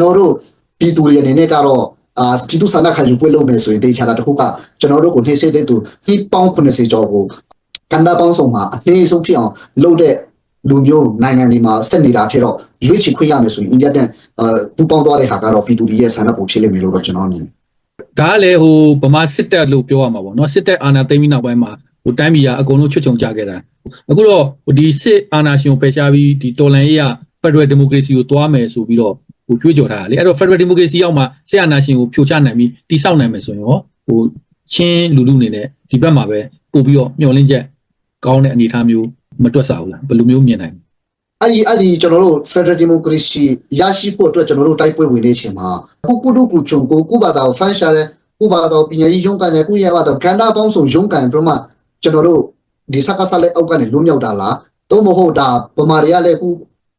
တော်တို့ပြည်သူတွေအနေနဲ့ကတော့အာပြည်သူဆန္ဒခံယူပွဲလုပ်မယ်ဆိုရင်တေချာတာတစ်ခုကကျွန်တော်တို့ကိုနှိမ့်ဆက်တဲ့သူဒီပေါင်း80ကျော်ကိုကန္တာပေါင်းဆောင်မှာအနည်းဆုံးဖြစ်အောင်လုပ်တဲ့လူမျိုးနိုင်ငံတွေမှာဆက်နေတာဖြစ်တော့ရွေးချယ်ခွင့်ရမယ်ဆိုရင်အိန္ဒိယတဲ့အာပူပေါင်းသွားတဲ့ဟာကတော့ပြည်သူတွေရဲ့ဆန္ဒပုံဖြစ်လိမ့်မယ်လို့တော့ကျွန်တော်မြင်တယ်ဒါကလည်းဟိုဗမာစစ်တပ်လို့ပြောရမှာပေါ့နော်စစ်တပ်အာဏာသိမ်းပြီးနောက်ပိုင်းမှာဟိုတိုင်းပြည်ကအကုန်လုံးချွတ်ချုံကြခဲ့တာအခုတော့ဟိုဒီစစ်အာဏာရှင်ကိုဖယ်ရှားပြီးဒီတော်လန်ရေးက Federal Democracy ကိုသွားမယ်ဆိုပြီးတော့ဟို ကြွေးကြော်ထားတာလေအဲ့တော့ Federal Democracy ရောက်မှစစ်အာဏာရှင်ကိုဖြိုချနိုင်ပြီးတိဆောက်နိုင်မယ်ဆိုရင်ရောဟိုချင်းလူလူအနေနဲ့ဒီဘက်မှာပဲပို့ပြီးတော့မျှော်လင့်ချက်ကောင်းတဲ့အနေအထားမျိုးမတွက်စားဘူးလားဘယ်လိုမျိုးမြင်နိုင်လဲအဲ့ဒီအဲ့ဒီကျွန်တော်တို့ Federal Democracy ရရှိဖို့အတွက်ကျွန်တော်တို့တိုက်ပွဲဝင်နေချိန်မှာကုကုတုကုချုံကိုကုဘာသာကိုဖန်ရှာတဲ့ကုဘာသာကိုပညာရေးရုံးကန်တဲ့ကုရဲဘာသာကန္တာပေါင်းစုံရုံးကန်ပြီးတော့မှကျွန်တော်တို့ဒီစကားဆက်လက်အောက်ကနေလွတ်မြောက်တာလားသို့မဟုတ်ဒါဗမာတွေကလည်းကု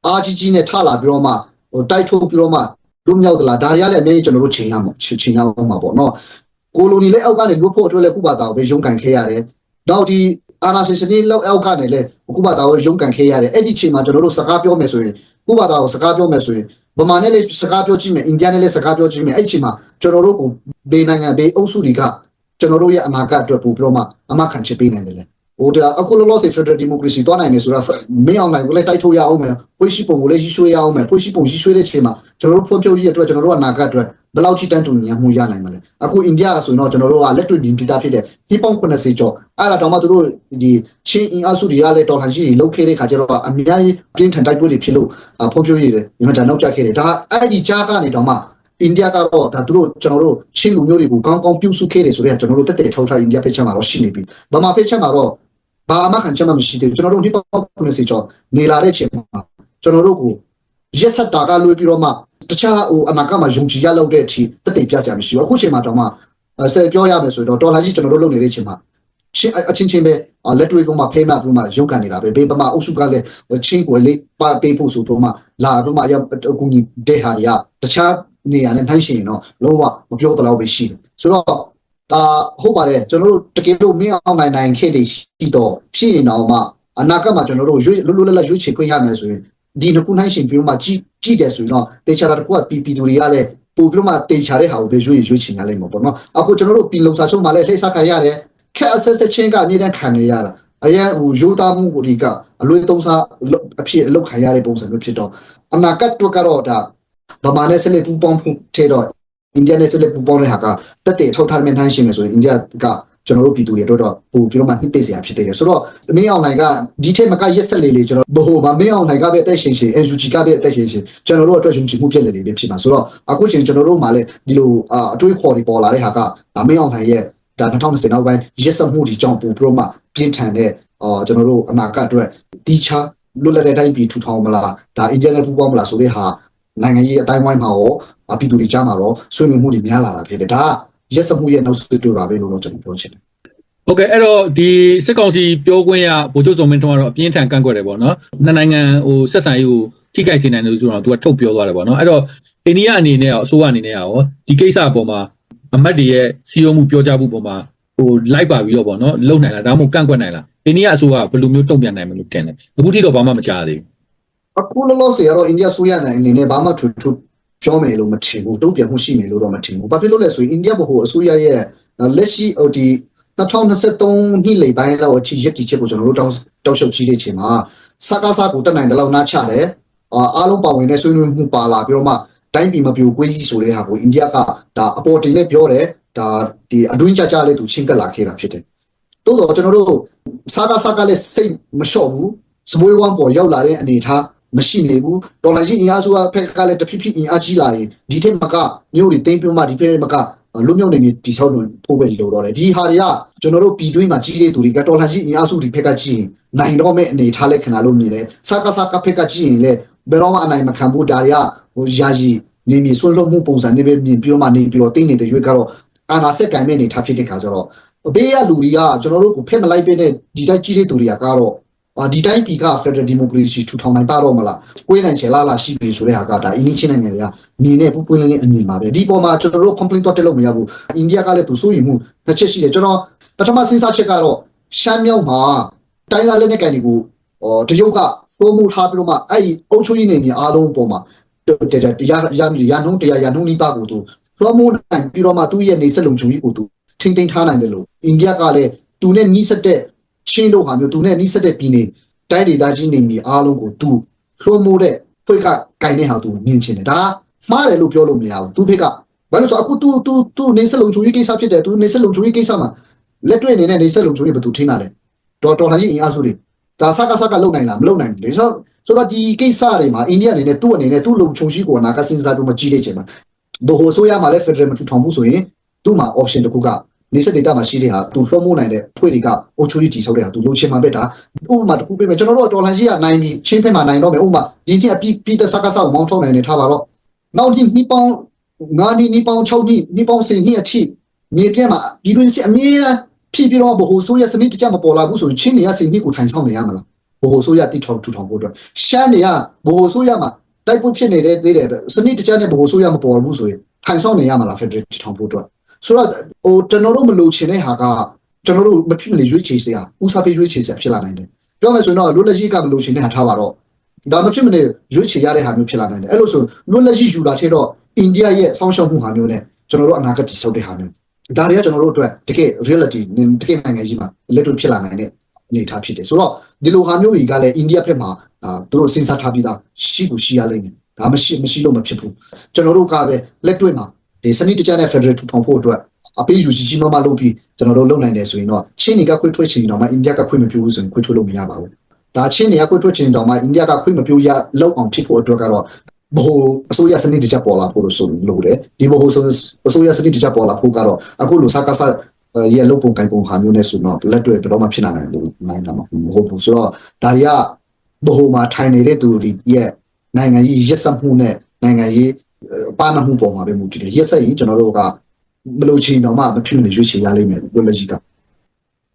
အာကြီးကြီးနဲ့ထလာပြီးတော့မှ ဟိုတိုက်ထုတ်ပြီးတော့မှလွတ်မြောက်သလားဒါတွေကလည်းအများကြီးကျွန်တော်တို့ချိန်ရမှာချိန်ရအောင်မှာပေါ့နော်ကိုလိုနီလည်းအောက်ကနေလွတ်ဖို့အတွက်လည်းကုဘာသာကိုပဲရုံးကန်ခဲ့ရတယ်နောက်ဒီအာနာရှင်စနေလောက်အောက်ကနေလည်းကုဘာသာကိုရုံးကန်ခဲ့ရတယ်အဲ့ဒီချိန်မှာကျွန်တော်တို့စကားပြောမယ်ဆိုရင်ကုဘာသာကိုစကားပြောမယ်ဆိုရင်ဗမာနဲ့လည်းစကားပြောကြည့်မယ်အိန္ဒိယနဲ့လည်းစကားပြောကြည့်မယ်အဲ့ဒီချိန်မှာကျွန်တော်တို့ကိုဒေနိုင်ငံဒေအုပ်စုတွေကကျွန်တော်တို့ရဲ့အနာဂတ်အတွက်ပို့ပြီးတော့မှအမခံချပေးနိုင်တယ်လေ ဟိုဒါအခုလောလောဆယ် Federal Democracy တွားနိုင်မယ်ဆိုတာမင်းအောင်နိုင်ကိုလည်းတိုက်ထုတ်ရအောင်မယ်ဖွေးရှိပုံကိုလည်းရွှေ့ရအောင်မယ်ဖွေးရှိပုံရွှေ့တဲ့ချိန်မှာကျွန်တော်တို့ဖွံ့ဖြိုးရေးအတွက်ကျွန်တော်တို့အနာဂတ်အတွက်ဘယ်လောက်ထိတန်းတူညီမှုရနိုင်မလဲအခုအိန္ဒိယဆိုရင်တော့ကျွန်တော်တို့ကလက်တွေ့မြင်ပြတာဖြစ်တဲ့ဒီပေါင်း80ကျော်အဲ့ဒါတော့မှသူတို့ဒီချင်းအင်အားစုတွေကလည်းတော်လှန်ရေးတွေလုပ်ခဲ့တဲ့ခါကျတော့အများကြီးပြင်းထန်တိုက်ပွဲတွေဖြစ်လို့ဖွံ့ဖြိုးရေးတွေညီမတန်နောက်ကျခဲ့တယ်ဒါအဲ့ဒီကြားကနေတော့မှအိန္ဒိယကတော့ဒါသူတို့ကျွန်တော်တို့ချင်းလူမျိုးတွေကိုကောင်းကောင်းပြုစုခဲ့တယ်ဆိုတော့ကျွန်တော်တို့တက်တက်ထောက်ထားအိန္ဒိယဖိတ်ချက်မှာတော့ရှိနေပြီဗမာဖိတ်ချက်မှာတော့ ဘာမှခံချက်မှမရှိသေးဘူးကျွန်တော်တို့ဒီပေါင်း80ကျော်နေလာတဲ့ချိန်မှာကျွန်တော်တို့ကိုရက်ဆက်တာကလွေးပြီးတော့မှတခြားဟိုအနာကမှာယုံကြည်ရလောက်တဲ့အထိတက်တက်ပြစရာမရှိဘူးအခုချိန်မှာတော့မှဆယ်ပြောရမယ်ဆိုတော့ဒေါ်လာကြီးကျွန်တော်တို့လုပ်နေတဲ့ချိန်မှာချင်းအချင်းချင်းပဲလက်တွေ့ကမှဖိမှပြီးမှရုန်းကန်နေတာပဲဘေးပမာအုပ်စုကလည်းချင်းကိုလေးပါပေးဖို့ဆိုတော့မှလာပြီးမှအကူကြီးတဲ့ဟာတွေကတခြားနေရာနဲ့နှိုင်းရှင်ရင်တော့လုံးဝမပြောတော့ပဲရှိတယ်ဆိုတော့ ဒါဟုတ်ပါတယ်ကျွန်တော်တို့တကယ်လို့မင်းအောင်နိုင်နိုင်ခဲ့တယ်ရှိတော့ဖြစ်ရင်တော့မှအနာဂတ်မှာကျွန်တော်တို့ရွေးလွတ်လွတ်လပ်လပ်ရွေးချယ်ခွင့်ရမယ်ဆိုရင်ဒီနှစ်ခုနှိုင်းရှင်ပြီးတော့မှကြည့်ကြည့်တယ်ဆိုရင်တော့တေချာတာတစ်ခုကပီပီသူတွေကလည်းပို့ပြီးတော့မှတေချာတဲ့ဟာကိုပဲရွေးရွေးချယ်ရလိမ့်မယ်ပေါ့နော်အခုကျွန်တော်တို့ပြည်လုံစာချုပ်မှာလည်းလှည့်စားခံရတယ်ခက်အဆက်ဆက်ချင်းကအမြဲတမ်းခံနေရတာအရင်ဟိုရိုးသားမှုကိုဒီကအလွေသုံးစားအဖြစ်အလောက်ခံရတဲ့ပုံစံမျိုးဖြစ်တော့အနာဂတ်တော့ကတော့ဒါဗမာနဲ့ဆက်လက်ပူပေါင်းဖို့ထဲတော့ အိန္ဒိယနဲ့ဆက်လက်ပူပေါင်းတဲ့ဟာကတက်တဲ့ထောက်ထားမှန်းထမ်းရှင်မယ်ဆိုရင်အိန္ဒိယကကျွန်တော်တို့ပြည်သူတွေအတွက်တော့ပို့ပြီးတော့မှနှိမ့်သိစရာဖြစ်တယ်ဆိုတော့မင်းအောင်နိုင်ကဒီထက်မကရက်ဆက်လေးလေးကျွန်တော်ဘို့မှာမင်းအောင်နိုင်ကပဲအသက်ရှင်ရှင် NUG ကပဲအသက်ရှင်ရှင်ကျွန်တော်တို့အတွက်ယုံကြည်မှုဖြစ်လေလေပဲဖြစ်မှာဆိုတော့အခုချိန်ကျွန်တော်တို့မှလည်းဒီလိုအတွေးခေါ်တွေပေါ်လာတဲ့ဟာကမင်းအောင်နိုင်ရဲ့ဒါ2020နောက်ပိုင်းရက်ဆက်မှုဒီကြောင့်ပို့ပြီးတော့မှပြင်းထန်တဲ့အော်ကျွန်တော်တို့အနာဂတ်အတွက်တီချာလွတ်လပ်တဲ့အတိုင်းပြည်ထူထောင်မလားဒါအိန္ဒိယနဲ့ပူးပေါင်းမလားဆိုတဲ့ဟာနိုင်ငံရေးအတိုင်းဝိုင်းမှာရော ပြည်သူတွေကြားမှာတော့ဆွေးနွေးမှုတွေများလာတာဖြစ်တယ်ဒါကရက်စမှုရဲ့နောက်ဆွေးတွေ့ပါပဲလို့တော့ကျွန်တော်ပြောချင်တယ်ဟုတ်ကဲ့အဲ့တော့ဒီစစ်ကောင်စီပြောခွင့်ရဗိုလ်ချုပ်စုံမင်းထွန်းကတော့အပြင်းထန်ကန့်ကွက်တယ်ပေါ့နော်နှစ်နိုင်ငံဟိုဆက်ဆံရေးကိုထိခိုက်စေနိုင်တယ်ဆိုတော့သူကထုတ်ပြောသွားတယ်ပေါ့နော်အဲ့တော့အိန္ဒိယအနေနဲ့ရောအစိုးရအနေနဲ့ရောဒီကိစ္စအပေါ်မှာအမတ်တွေရဲ့စီယုံမှုပြောကြားမှုပေါ်မှာဟိုလိုက်ပါပြီးတော့ပေါ့နော်လုံနိုင်လားဒါမှမဟုတ်ကန့်ကွက်နိုင်လားအိန္ဒိယအစိုးရကဘယ်လိုမျိုးတုံ့ပြန်နိုင်မလို့ထင်တယ်အခုထိတော့ဘာမှမကြားသေးဘူးအခုလောလောဆယ်ကတော့အိန္ဒိယဆိုရနိုင်အနေနဲ့ဘာမှထူထူ ပြောမယ်လို့မထင်ဘူးတုံ့ပြန်မှုရှိမယ်လို့တော့မထင်ဘူးဘာဖြစ်လို့လဲဆိုရင်အိန္ဒိယဘဟိုအစိုးရရဲ့လက်ရှိဟိုဒီ2023နှစ်လပိုင်းလောက်အထိရက်တီချက်ကိုကျွန်တော်တို့တောင်းတောက်လျှောက်ကြည့်တဲ့ချိန်မှာစကားစားကိုတက်နိုင်တဲ့လောက်နားချတယ်အားလုံးပါဝင်တဲ့ဆွေးနွေးမှုပါလာပြီးတော့မှတိုင်းပြည်မပြိုကွေးကြီးဆိုတဲ့ဟာကိုအိန္ဒိယကဒါအပေါ်တင်နဲ့ပြောတယ်ဒါဒီအတွင်းကြကြလေးသူချင်းကပ်လာခဲ့တာဖြစ်တယ်။သို့တော့ကျွန်တော်တို့စားကားစားကားလေးစိတ်မလျှော့ဘူးစမွေးဝမ်းပေါ်ရောက်လာတဲ့အနေအထား မရှိနေဘူးဒေါ်လာကြီးအင်အားစုကဖက်ကလည်းတဖြည်းဖြည်းအင်အားကြီးလာရင်ဒီထက်မကမျိုးတွေတင်းပြမှဒီဖက်မကလွတ်မြောက်နေနေတိဆောက်လို့ဖို့ပဲလိုတော့တယ်ဒီဟာတွေကကျွန်တော်တို့ပြည်တွင်းမှာကြီးတဲ့သူတွေကဒေါ်လာကြီးအင်အားစုတွေဖက်ကကြီးရင်နိုင်တော့မဲ့အနေထားလက်ခံလာလို့မြင်တယ်စကားစကားဖက်ကကြီးရင်လည်းဘယ်တော့မှအနိုင်မခံဘူးဒါတွေကဟိုယာယီနေမြေဆွလွတ်မှုပုံစံနဲ့ပဲမြင်ပြီးတော့မှနေပြီးတော့တင်းနေတဲ့ရွေးကတော့အာနာဆက်ကံမဲ့အနေထားဖြစ်တဲ့ခါကျတော့ဘေးရလူတွေကကျွန်တော်တို့ကိုဖက်မလိုက်ပေးတဲ့ဒီတိုက်ကြီးတဲ့သူတွေကကတော့ အာဒီတိုင်းပြည်က Federal Democracy ထူထောင်နိုင်ပါတော့မလားကိုယ်နိုင်ချေလာလာရှိပြီဆိုတဲ့ဟာကဒါအင်းချင်းနိုင်ငံတွေကမြင်နေပူပွင့်လင်းလင်းအမြင်ပါပဲဒီပေါ်မှာကျွန်တော်တို့ complaint တော့တက်လို့မရဘူးအိန္ဒိယကလည်းသူစိုးရိမ်မှုတစ်ချက်ရှိတယ်ကျွန်တော်ပထမစဉ်းစားချက်ကတော့ရှမ်းမြောက်မှာတိုင်းသားလက်နက်ကန်တွေကိုဟောတရုတ်ကစိုးမှုထားပြီးတော့မှအဲ့ဒီအုပ်ချုပ်ရေးနေမြေအားလုံးပေါ်မှာတရားတရားရရနှုံးတရားရနှုံးနိပါကိုသူလွှမ်းမိုးနိုင်ပြီးတော့မှသူ့ရဲ့နေဆက်လုံချုံကြီးကိုသူထိမ့်သိမ်းထားနိုင်တယ်လို့အိန္ဒိယကလည်းသူနဲ့နီးစပ်တဲ့ ချင်းတို့ဟာမျိုးသူနဲ့နီးစပ်တဲ့ပြည်နေတိုင်းဒေသကြီးနေမီအားလုံးကိုသူလွှမ်းမိုးတဲ့ဖွက်ကကင်တဲ့ဟာသူမြင်ချင်တယ်ဒါမှားတယ်လို့ပြောလို့မရဘူးသူဖိကဘာလို့ဆိုအခု तू तू तू နေဆက်လုံချုံကြီးကိစ္စဖြစ်တယ် तू နေဆက်လုံချုံကြီးကိစ္စမှာလက်တွေ့အနေနဲ့နေဆက်လုံချုံကြီးဘယ်သူထိန်းတာလဲတော်တော်ဟန်ကြီးအင်အားစုတွေဒါစကားစကားလုံနိုင်လားမလုံနိုင်ဘူးလေဆိုတော့ ဆိုတော့ဒီကိစ္စတွေမှာအိန္ဒိယအနေနဲ့သူ့အနေနဲ့သူ့လုံခြုံရှိကိုအနာကစဉ်းစားပြီးမှကြီးလိုက်ချင်မှာဘိုဟိုဆိုရမှာလဲ Federal မထူထောင်ဘူးဆိုရင်သူ့မှာ option တစ်ခုက နေစဒေတာမှာရှိတဲ့ဟာသူလွှမ်းမိုးနိုင်တဲ့ဖွဲ့တွေကအုပ်ချုပ်ရေးတည်ဆောက်တဲ့ဟာသူလုံချင်မှာပဲဒါဥပမာတစ်ခုပြမယ်ကျွန်တော်တို့တော်လန်ရှိကနိုင်ပြီးချင်းဖက်မှာနိုင်တော့မယ်ဥပမာဒီနေ့အပြီးပြီးတဲ့စကားဆောက်မောင်းထောင်းနိုင်နေထားပါတော့နောက်ဒီနှစ်ပေါင်းငါးနှစ်နှစ်ပေါင်း6နှစ်နှစ်ပေါင်း10နှစ်အထိမြေပြဲမှာပြည်တွင်းစစ်အမြဲတမ်းဖြစ်ပြီးတော့ဘိုဟိုဆိုရစနစ်တကျမပေါ်လာဘူးဆိုရင်ချင်းနေရ10နှစ်ကိုထိုင်ဆောင်နေရမလားဘိုဟိုဆိုရတိထောင်ထူထောင်ဖို့အတွက်ရှမ်းတွေကဘိုဟိုဆိုရမှာတိုက်ပွဲဖြစ်နေတဲ့သေးတယ်စနစ်တကျနဲ့ဘိုဟိုဆိုရမပေါ်ဘူးဆိုရင်ထိုင်ဆောင်နေရမှာလားဖက်ဒရယ်ထောင်ဖို့အတွက် ဆိုတော့ဟိုကျွန်တော်တို့မလိုချင်တဲ့ဟာကကျွန်တော်တို့မဖြစ်မနေရွေးချယ်စရာဥစားပေးရွေးချယ်စရာဖြစ်လာနိုင်တယ်ပြောမယ်ဆိုရင်တော့လွတ်လပ်ရေးကမလိုချင်တဲ့ဟာထားပါတော့ဒါမဖြစ်မနေရွေးချယ်ရတဲ့ဟာမျိုးဖြစ်လာနိုင်တယ်အဲ့လိုဆိုလွတ်လပ်ရေးယူလာထဲတော့အိန္ဒိယရဲ့စောင့်ရှောက်မှုဟာမျိုးနဲ့ကျွန်တော်တို့အနာဂတ်တည်ဆောက်တဲ့ဟာမျိုးဒါတွေကကျွန်တော်တို့အတွက်တကယ် reality တကယ်နိုင်ငံကြီးမှာလက်တွေ့ဖြစ်လာနိုင်တဲ့အနေအထားဖြစ်တယ်ဆိုတော့ဒီလိုဟာမျိုးတွေကလည်းအိန္ဒိယဘက်မှာအာသူတို့စဉ်းစားထားပြီးသားရှိကိုရှိရလိမ့်မယ်ဒါမရှိမရှိလို့မဖြစ်ဘူးကျွန်တော်တို့ကပဲလက်တွေ့မှာ ဒီစနစ်တကျနဲ့ Federal ထူထောင်ဖို့အတွက်အပေးယူကြီးကြီးမားမားလုပ်ပြီးကျွန်တော်တို့လုပ်နိုင်တယ်ဆိုရင်တော့ချင်းတွေကခွင့်ထွက်ချင်တော့မှအိန္ဒိယကခွင့်မပြုဘူးဆိုရင်ခွင့်ထွက်လို့မရပါဘူးဒါချင်းတွေကခွင့်ထွက်ချင်တော့မှအိန္ဒိယကခွင့်မပြုရလောက်အောင်ဖြစ်ဖို့အတွက်ကတော့ဘိုးအစိုးရစနစ်တကျပေါ်လာဖို့လို့ဆိုလို့တယ်ဒီဘိုးအစိုးရစနစ်တကျပေါ်လာဖို့ကတော့အခုလိုစကားစားရဲ့လုံပုံကင်ပုံဟာမျိုးနဲ့ဆိုတော့လက်တွေ့ဘယ်တော့မှဖြစ်နိုင်ဘူးနိုင်တာမဟုတ်ဘူးဆိုတော့ဒါတွေကဘိုးမှာထိုင်နေတဲ့သူတွေရဲ့နိုင်ငံရေးရက်စက်မှုနဲ့နိုင်ငံရေး ပါမမှုပေါ်မှာပဲမူတည်တယ်ရက်စက်ရင်ကျွန်တော်တို့ကမလို့ချင်တော့မှမဖြစ်မနေရွေးချယ်ရလိမ့်မယ်လို့လက်ရှိက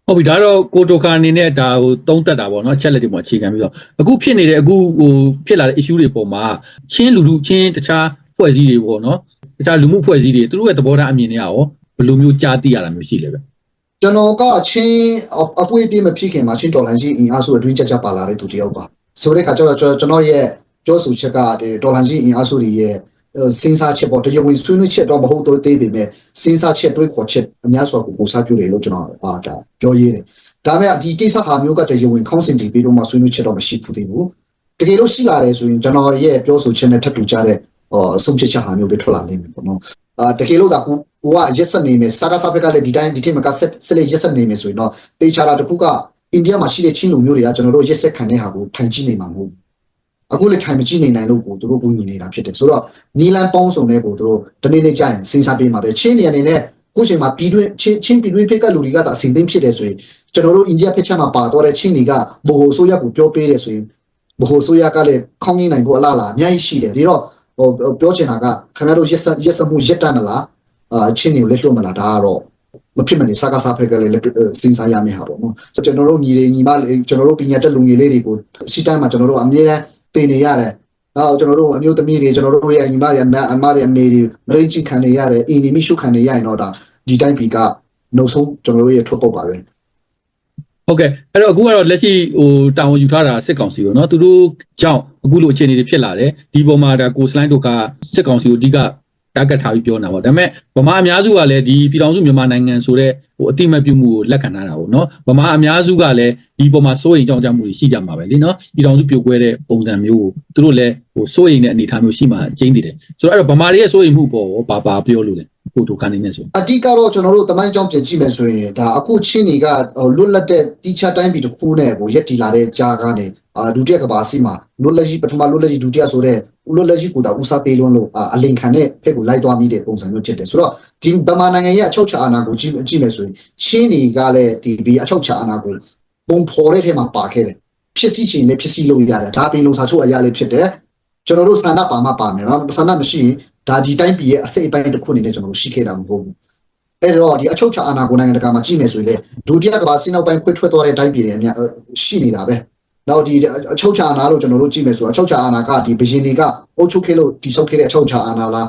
ဟုတ်ပြီဒါတော့ကိုတိုခါအနေနဲ့ဒါဟိုသုံးသက်တာပေါ့နော်ချက်လက်တွေပေါ်အခြေခံပြီးတော့အခုဖြစ်နေတဲ့အခုဟိုဖြစ်လာတဲ့ issue တွေပေါ်မှာချင်းလူလူချင်းတခြားဖွဲ့စည်းတွေပေါ့နော်တခြားလူမှုဖွဲ့စည်းတွေသူတို့ရဲ့သဘောထားအမြင်တွေကရောဘယ်လိုမျိုးကြားသိရတာမျိုးရှိလဲပဲကျွန်တော်ကချင်းအပွေးပြေးမဖြစ်ခင်မှာချင်းဒေါ်လာကြီးအင်အားစုအတွင်းကြကြပါလာတဲ့သူတယောက်ပါဆိုတဲ့ခါကျတော့ကျွန်တော်ရဲ့ပြောဆိုချက်ကဒီဒေါ်လာကြီးအင်အားစုတွေရဲ့ စဉ်းစားချက်ပေါ့တရားဝင်ဆွေးနွေးချက်တော့မဟုတ်တော့သေးပေမဲ့စဉ်းစားချက်တွေးခေါ်ချက်အများစွာကိုပိုစားပြုတယ်လို့ကျွန်တော်အာဒါပြောရည်တယ်ဒါပေမဲ့ဒီကိစ္စဟာမျိုးကတရားဝင်ခေါင်းစဉ်တည်ပြီးတော့မှဆွေးနွေးချက်တော့မရှိဘူးသေးဘူးတကယ်လို့ရှိလာတယ်ဆိုရင်ကျွန်တော်ရဲ့ပြောဆိုချက်နဲ့ထပ်တူကြတဲ့ဟောအဆုံးဖြတ်ချက်ဟာမျိုးပဲထွက်လာနိုင်မယ်ပေါ့နော်အာတကယ်လို့ဒါကိုကိုကရက်ဆက်နေမယ်စာကစားဖက်ကလည်းဒီတိုင်းဒီထိမကဆက်ဆက်လက်ရက်ဆက်နေမယ်ဆိုရင်တော့တေချာတာတခုကအိန္ဒိယမှာရှိတဲ့ချင်းလူမျိုးတွေကကျွန်တော်တို့ရက်ဆက်ခံတဲ့ဟာကိုထိုင်ကြည့်နေမှာမဟုတ် အခုလည်းထိုင်မကြည့်နေနိုင်လို့ကိုသူတို့ကိုညီနေတာဖြစ်တယ်ဆိုတော့နီလန်ပေါင်းစုံတဲ့ကိုသူတို့တနေ့နေ့ကြာရင်စဉ်းစားပေးမှာပဲချင်းနေအနေနဲ့ကိုချိန်မှာပြည်တွင်းချင်းချင်းပြည်တွင်းဖိတ်ကလူတွေကသာအစဉ်သိဖြစ်တယ်ဆိုရင်ကျွန်တော်တို့အိန္ဒိယဖိတ်ချက်မှာပါတော့တဲ့ချင်းတွေကဘိုဟိုဆိုရကိုပြောပေးတယ်ဆိုရင်ဘိုဟိုဆိုရကလည်းခေါင်းရင်းနိုင်ဖို့အလားအလာအများကြီးရှိတယ်ဒီတော့ဟိုပြောချင်တာကခင်ဗျားတို့ရက်ဆက်ရက်ဆက်မှုရက်တမ်းမလားအာချင်းတွေကိုလက်လွတ်မလားဒါကတော့မဖြစ်မနေစကားစားဖက်ကလေးလက်စဉ်းစားရမယ့်ဟာပေါ့နော်ဆိုကျွန်တော်တို့ညီတွေညီမလေးကျွန်တော်တို့ပညာတက်လူငယ်လေးတွေကိုစီတိုင်းမှာကျွန်တော်တို့အမြဲတမ်း တည်နေရတယ်နောက်ကျွန်တော်တို့အမျိုးသမီးတွေကျွန်တော်တို့ရဲ့ညီမတွေအမတွေအမေတွေမရိတ်ချခံနေရတယ်အင်းဒီမိရှုခံနေရရင်တော့ဒါဒီတိုင်းပြည်ကနှုတ်ဆုံးကျွန်တော်တို့ရဲ့ထွက်ပေါက်ပါပဲဟုတ်ကဲ့အဲ့တော့အခုကတော့လက်ရှိဟိုတာဝန်ယူထားတာစစ်ကောင်စီပေါ့နော်သူတို့ကြောင့်အခုလိုအခြေအနေတွေဖြစ်လာတယ်ဒီပုံမှာဒါကိုစလိုင်းတို့ကစစ်ကောင်စီကိုအဓိက target ထားပြီးပြောနေတာပေါ့ဒါပေမဲ့ဗမာအများစုကလည်းဒီပြည်တော်စုမြန်မာနိုင်ငံဆိုတဲ့ဟိုအတိမတ်ပြုမှုကိုလက်ခံထားတာပေါ့နော်ဗမာအများစုကလည်းဒီပုံမှာစိုးရိမ်ကြောင့်ကြမှုတွေရှိကြမှာပဲလीနော်ပြည်တော်စုပြိုကွဲတဲ့ပုံစံမျိုးကိုသူတို့လည်းဟိုစိုးရိမ်တဲ့အနေအထားမျိုးရှိမှကျင်းတည်တယ်ဆိုတော့အဲ့တော့ဗမာတွေရဲ့စိုးရိမ်မှုပေါ့ဘာဘာပြောလို့လဲ ကိုတို့ခန်းနေနေဆိုအတိကတော့ကျွန်တော်တို့တမိုင်းကြောင်းပြင်ကြည့်မယ်ဆိုရင်ဒါအခုချင်းတွေကလွတ်လပ်တဲ့တီချာတိုင်းပြည်တစ်ခုနဲ့ကိုရက်တီလာတဲ့ကြားကနေအာဒုတိယကဘာစီမှာလွတ်လပ်ကြီးပထမလွတ်လပ်ကြီးဒုတိယဆိုတဲ့လွတ်လပ်ကြီးကိုတာဦးစားပေးလွန်းလို့အလင်ခံတဲ့ဖက်ကိုလိုက်သွားမိတဲ့ပုံစံမျိုးဖြစ်တယ်ဆိုတော့ဒီဗမာနိုင်ငံရဲ့အချုပ်ချာအာဏာကိုကြည့်ကြည့်မယ်ဆိုရင်ချင်းတွေကလည်းဒီဒီအချုပ်ချာအာဏာကိုပုံဖော်တဲ့ထဲမှာပါခဲ့တယ်ဖြစ်စီချင်လည်းဖြစ်စီလို့ရတယ်ဒါပင်လုံစာချုပ်အရာလေးဖြစ်တယ်ကျွန်တော်တို့ဆန္ဒပါမှပါမယ်နော်ဆန္ဒမရှိရင် ဒါဒီတိုင်းပြည်ရဲ့အစိတ်အပိုင်းတစ်ခုအနေနဲ့ကျွန်တော်တို့ရှိခဲ့တာမဟုတ်ဘူးအဲ့တော့ဒီအချုပ်ချာအာဏာကိုနိုင်ငံတကာမှာကြည့်မယ်ဆိုရင်လေဒုတိယကမ္ဘာစစ်နောက်ပိုင်းခွဲထွက်သွားတဲ့တိုင်းပြည်တွေအများရှိနေတာပဲနောက်ဒီအချုပ်ချာအာဏာလို့ကျွန်တော်တို့ကြည့်မယ်ဆိုအချုပ်ချာအာဏာကဒီဘရင်တွေကအုပ်ချုပ်ခဲ့လို့တိဆုတ်ခဲ့တဲ့အချုပ်ချာအာဏာလား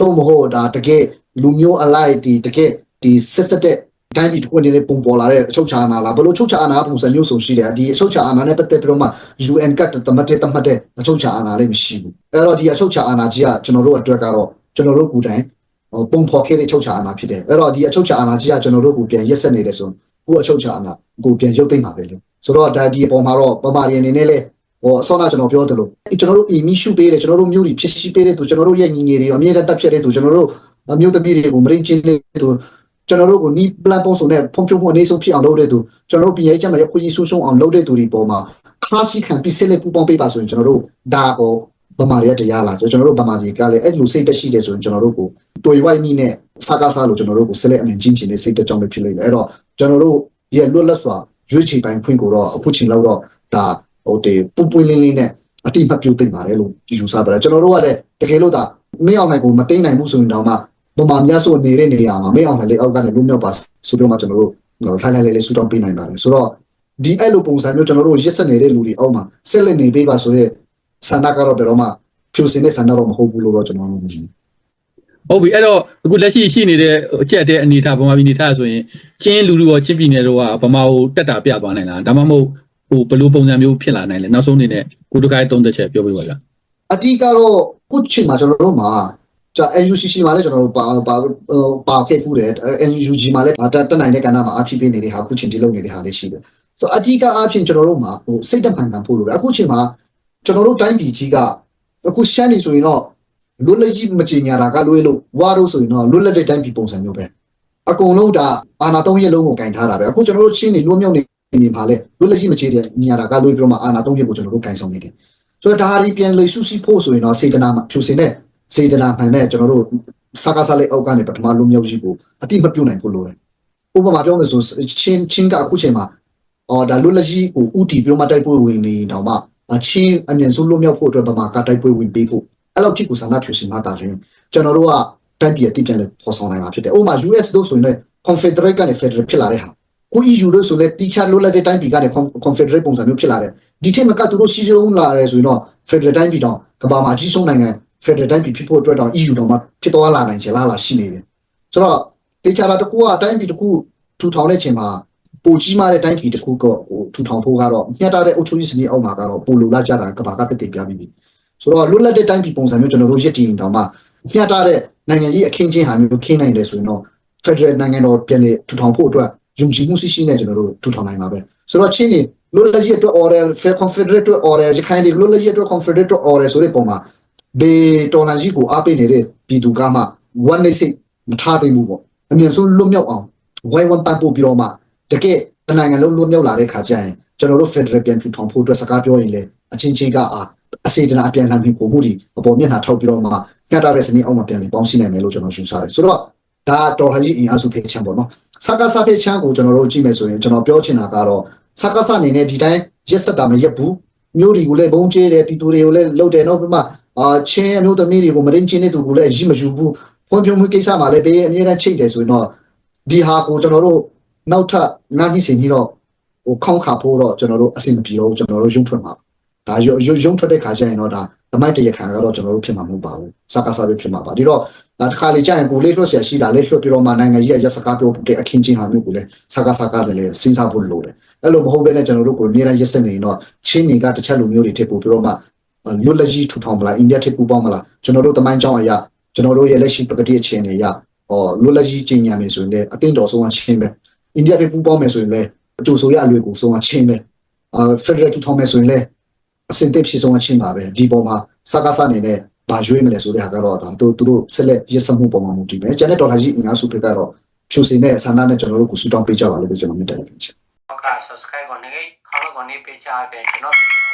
တော့မဟုတ်ဒါတကယ်လူမျိုးအလိုက်ဒီတကယ်ဒီစစ်စစ်တဲ့ တိုင်းပြည်တစ်ခုအနေနဲ့ပုံပေါ်လာတဲ့အချုပ်ချာအာဏာလားဘယ်လိုချုပ်ချာအာဏာပုံစံမျိုးဆိုရှိတယ်ဒီအချုပ်ချာအာဏာနဲ့ပတ်သက်ပြီးတော့မှ UN ကတမတ်တဲ့တမတ်တဲ့အချုပ်ချာအာဏာလည်းမရှိဘူးအဲ့တော့ဒီအချုပ်ချာအာဏာကြီးကကျွန်တော်တို့အတွက်ကတော့ကျွန်တော်တို့ကိုယ်တိုင်ဟိုပုံဖော်ခဲ့တဲ့ချုပ်ချာအာဏာဖြစ်တယ်အဲ့တော့ဒီအချုပ်ချာအာဏာကြီးကကျွန်တော်တို့ကိုပြန်ရက်ဆက်နေတယ်ဆိုကိုအချုပ်ချာအာဏာကိုပြန်ရုပ်သိမ်းပါပဲလေဆိုတော့ဒါဒီအပေါ်မှာတော့ပမာရီအနေနဲ့လည်းဟိုအစောနာကျွန်တော်ပြောသလိုကျွန်တော်တို့အီမီရှုပေးတယ်ကျွန်တော်တို့မျိုးတွေဖြစ်ရှိပေးတဲ့သူကျွန်တော်တို့ရဲ့ညီငယ်တွေအမြဲတမ်းတက်ဖြတ်တဲ့သူကျွန်တော်တို့မျိုးသမီးတွေကိုမရင်းချင်းတဲ့သူ ကျွန်တော်တို့ကိုနီးပလန်ပုံစုံနဲ့ဖုံဖြုံမှုအနေဆုံးဖြစ်အောင်လုပ်တဲ့သူကျွန်တော်တို့ပြည်ရေးချက်မှာရခွင့်ရဆုံးဆုံးအောင်လုပ်တဲ့သူတွေပေါ်မှာခါစီခံပြီးစစ်လက်ပူပေါင်းပေးပါဆိုရင်ကျွန်တော်တို့ဒါကိုဗမာတွေကတရားလာကျွန်တော်တို့ဗမာတွေကလည်းအဲ့လိုစိတ်တက်ရှိတယ်ဆိုရင်ကျွန်တော်တို့ကိုတွေ့ဝိုက်နည်းနဲ့စားကားစားလို့ကျွန်တော်တို့ကိုဆက်လက်အနေချင်းချင်းနဲ့စိတ်တက်ကြောင်းပဲဖြစ်လိမ့်မယ်အဲ့တော့ကျွန်တော်တို့ရဲ့လွတ်လပ်စွာရွေးချယ်ပိုင်ခွင့်ကိုတော့အခုချိန်လောက်တော့ဒါဟိုတေပူပွင့်လင်းလင်းနဲ့အတိမတ်ပြုတ်သိမ့်ပါတယ်လို့ယူဆပါတယ်ကျွန်တော်တို့ကလည်းတကယ်လို့ဒါမင်းအောင်နိုင်ကိုမသိနိုင်ဘူးဆိုရင်တော့မှ ဗမာများဆိုနေတဲ့နေရာမှာမင်းအောင်နိုင်လေးအောက်ကနေလွတ်မြောက်ပါဆိုပြီးတော့မှကျွန်တော်တို့ဟိုလှိုင်းလှိုင်းလေးလေးဆူတောင်းပေးနိုင်ပါတယ်ဆိုတော့ဒီအဲ့လိုပုံစံမျိုးကျွန်တော်တို့ရက်ဆက်နေတဲ့လူတွေအောက်မှာဆက်လက်နေပေးပါဆိုတဲ့ဆန္ဒကတော့ဘယ်တော့မှဖြူစင်တဲ့ဆန္ဒတော့မဟုတ်ဘူးလို့တော့ကျွန်တော်တို့မြင်တယ်ဟုတ်ပြီအဲ့တော့အခုလက်ရှိရှိနေတဲ့အချက်တဲ့အနေထားဗမာပြည်အနေထားဆိုရင်ချင်းလူလူရောချင်းပြည်နယ်တော့ကဗမာကိုတက်တာပြသွားနိုင်လားဒါမှမဟုတ်ဟိုဘယ်လိုပုံစံမျိုးဖြစ်လာနိုင်လဲနောက်ဆုံးအနေနဲ့ကိုတကိုင်းသုံးသက်ချက်ပြောပြပါလားအတီးကတော့ခုချိန်မှာကျွန်တော်တို့မှာ ကြာ NUCC မှာလည်းကျွန်တော်တို့ပါပါဟိုပါခဲ့ဖူးတယ် NUG မှာလည်းတက်တက်နိုင်တဲ့ကဏ္ဍမှာအဖြစ်ပေးနေတဲ့ဟာခုချိန်ဒီလုပ်နေတဲ့ဟာလေးရှိတယ်ဆိုတော့အတီးကအဖြစ်ကျွန်တော်တို့မှာဟိုစိတ်တမှန်ကန်ဖို့လိုတယ်အခုချိန်မှာကျွန်တော်တို့တိုင်းပြည်ကြီးကအခုရှမ်းနေဆိုရင်တော့လွတ်လပ်ကြီးမချင်ညာတာကလွဲလို့ဝါတို့ဆိုရင်တော့လွတ်လပ်တဲ့တိုင်းပြည်ပုံစံမျိုးပဲအကုန်လုံးဒါအာနာသုံးရက်လုံးကိုကင်ထားတာပဲအခုကျွန်တော်တို့ချင်းနေလွတ်မြောက်နေနေမှာလဲလွတ်လပ်ကြီးမချင်တဲ့ညာတာကလွဲပြီးတော့မှအာနာသုံးရက်ကိုကျွန်တော်တို့ကင်ဆောင်နေတယ်ဆိုတော့ဒါဟာဒီပြန်လေစုစည်းဖို့ဆိုရင်တော့စေတနာဖြူစင်တဲ့ စေတနာမှန်တဲ့ကျွန်တော်တို့စကားစားလေးအောက်ကနေပထမလုံးမြောက်ကြီးကိုအတိမပြုတ်နိုင်ဖို့လိုတယ်။ဥပမာပြောမယ်ဆိုချင်းချင်းကအခုချိန်မှာအော်ဒါလွတ်လပ်ကြီးကိုဥတီပြီးတော့မှတိုက်ပွဲဝင်နေတော့မှအချင်းအမြင်ဆုံးလွတ်မြောက်ဖို့အတွက်ပမာကတိုက်ပွဲဝင်ပေးဖို့အဲ့လောက်ထိကိုဆန္ဒဖြူစင်မှတာရင်ကျွန်တော်တို့ကတိုင်းပြည်အတိပြန်လေပေါ်ဆောင်နိုင်မှာဖြစ်တယ်။ဥပမာ US တို့ဆိုရင်လည်း Confederate ကနေ Federal ဖြစ်လာတဲ့ဟာကို EU တို့ဆိုလည်း teacher လွတ်လပ်တဲ့တိုင်းပြည်ကနေ Confederate ပုံစံမျိုးဖြစ်လာတယ်ဒီထက်မကသူတို့ရှိဆုံးလာတယ်ဆိုရင်တော့ Federal တိုင်းပြည်တောင်ကမ္ဘာမှာအကြီးဆုံးနိုင်ငံ Federal တိုင်းပြည်ဖြစ်ဖို့အတွက်တောင် EU တောင်မှဖြစ်သွားလာနိုင်ချေလာလာရှိနေတယ်ဆိုတော့တေချာတာတစ်ခုကအတိုင်းပြည်တစ်ခုထူထောင်တဲ့ချိန်မှာပိုကြီးမားတဲ့တိုင်းပြည်တစ်ခုကဟိုထူထောင်ဖို့ကတော့မျှတတဲ့အုပ်ချုပ်ရေးစနစ်အောက်မှာကတော့ပိုလိုလာကြတာကမ္ဘာကတည်တည်ပြပြီးပြီဆိုတော့လွတ်လပ်တဲ့တိုင်းပြည်ပုံစံမျိုးကျွန်တော်တို့ရည်တည်ရင်တောင်မှမျှတတဲ့နိုင်ငံကြီးအခင်းချင်းဟာမျိုးခင်းနိုင်တယ်ဆိုရင်တော့ Federal နိုင်ငံတော်ပြန်လေထူထောင်ဖို့အတွက်ယုံကြည်မှုရှိရှိနဲ့ကျွန်တော်တို့ထူထောင်နိုင်ပါပဲဆိုတော့ချင်းနေလွတ်လပ်ရေးအတွက် order fair confederate အတွက် order ရခိုင်တွေလွတ်လပ်ရေးအတွက် confederate အတွက် order ဆိုတဲ့ပုံမှာ ဘေတော်လန်ကြီးကိုအားပေးနေတဲ့ပြည်သူကမှ one night စိတ်မထားသိဘူးပေါ့အမြင်ဆုံးလွတ်မြောက်အောင်ဝိုင်းဝန်းပန်းပို့ပြီးတော့မှတကယ်တနိုင်ငံလုံးလွတ်မြောက်လာတဲ့ခါကျရင်ကျွန်တော်တို့ federal ပြန်ထူထောင်ဖို့အတွက်စကားပြောရင်လေအချင်းချင်းကအာအစေတနာအပြန်လှန်ပြီးပုံမှုဒီအပေါ်မျက်နှာထောက်ပြီးတော့မှညှတာတဲ့စနစ်အောက်မှာပြန်လည်ပေါင်းစည်းနိုင်မယ်လို့ကျွန်တော်ယူဆတယ်ဆိုတော့ဒါတော်လှန်ရေးအင်အားစုဖေးချမ်းပေါ့နော်စကားစားဖေးချမ်းကိုကျွန်တော်တို့ကြည့်မယ်ဆိုရင်ကျွန်တော်ပြောချင်တာကတော့စကားစအနေနဲ့ဒီတိုင်းရက်ဆက်တာမရက်ဘူးမျိုးတွေကိုလည်းဘုံကျဲတယ်ပြည်သူတွေကိုလည်းလှုပ်တယ်နော်ပြမ အာချင်းအမျိုးသမီးတွေကိုမရင်းချင်းတဲ့သူကိုလည်းအရေးမယူဘူးဖွံ့ဖြိုးမှုကိစ္စမှာလည်းဘေးအမြဲတမ်းချိတ်တယ်ဆိုရင်တော့ဒီဟာကိုကျွန်တော်တို့နောက်ထပ်နားကြီးစင်ကြီးတော့ဟိုခေါင်းခါဖို့တော့ကျွန်တော်တို့အဆင်မပြေတော့ကျွန်တော်တို့ရုံထွက်မှာဒါရုံရုံထွက်တဲ့ခါကျရင်တော့ဒါဓမ္မတရခံကတော့ကျွန်တော်တို့ဖြစ်မှာမဟုတ်ပါဘူးစကားစားပဲဖြစ်မှာပါဒီတော့ဒါတစ်ခါလေကြာရင်ကိုလေးလွှတ်ဆရာရှိတာလေးလွှတ်ပြီးတော့မှနိုင်ငံကြီးရဲ့ရက်စကားပြောတဲ့အခင်းချင်းဟာမျိုးကိုလည်းစကားစကားလည်းစဉ်းစားဖို့လိုတယ်အဲ့လိုမဟုတ်ဘဲနဲ့ကျွန်တော်တို့ကိုအများအားရက်စက်နေရင်တော့ချင်းနေကတစ်ချက်လိုမျိုးတွေထည့်ပို့ပြီးတော့မှ လွတ်လပ်ကြီးထူထောင်မလားအိန္ဒိယထည့်ပို့ပေါင်းမလားကျွန်တော်တို့တမိုင်းကြောင်းအရာကျွန်တော်တို့ရဲ့လက်ရှိပကတိအခြေအနေအရဟောလွတ်လပ်ကြီးကျင်းညာမယ်ဆိုရင်လည်းအသိတော်ဆုံးကချင်းပဲအိန္ဒိယထည့်ပို့ပေါင်းမယ်ဆိုရင်လည်းအကျိုးဆိုရအလွေကိုဆုံးကချင်းပဲအာဖက်ဒရယ်ထူထောင်မယ်ဆိုရင်လည်းအစင်တက်ဖြစ်ဆုံးကချင်းပါပဲဒီပေါ်မှာစကားစအနေနဲ့ဘာရွေးမလဲဆိုတဲ့ဟာကတော့ဒါတို့သူတို့ဆက်လက်ရက်စက်မှုပေါ်မှာမူတည်မယ်ကျန်တဲ့ဒေါ်လာကြီးအင်အားစုတွေကတော့ဖြူစင်တဲ့ဆန္ဒနဲ့ကျွန်တော်တို့ကိုဆူတောင်းပေးကြပါလို့ပဲကျွန်တော်မြင်တယ်ခင်ဗျဟုတ်ကဲ့ subscribe ကိုနေခေါင်းကိုနေပေးချပေးကျွန်တော်ဗီဒီယို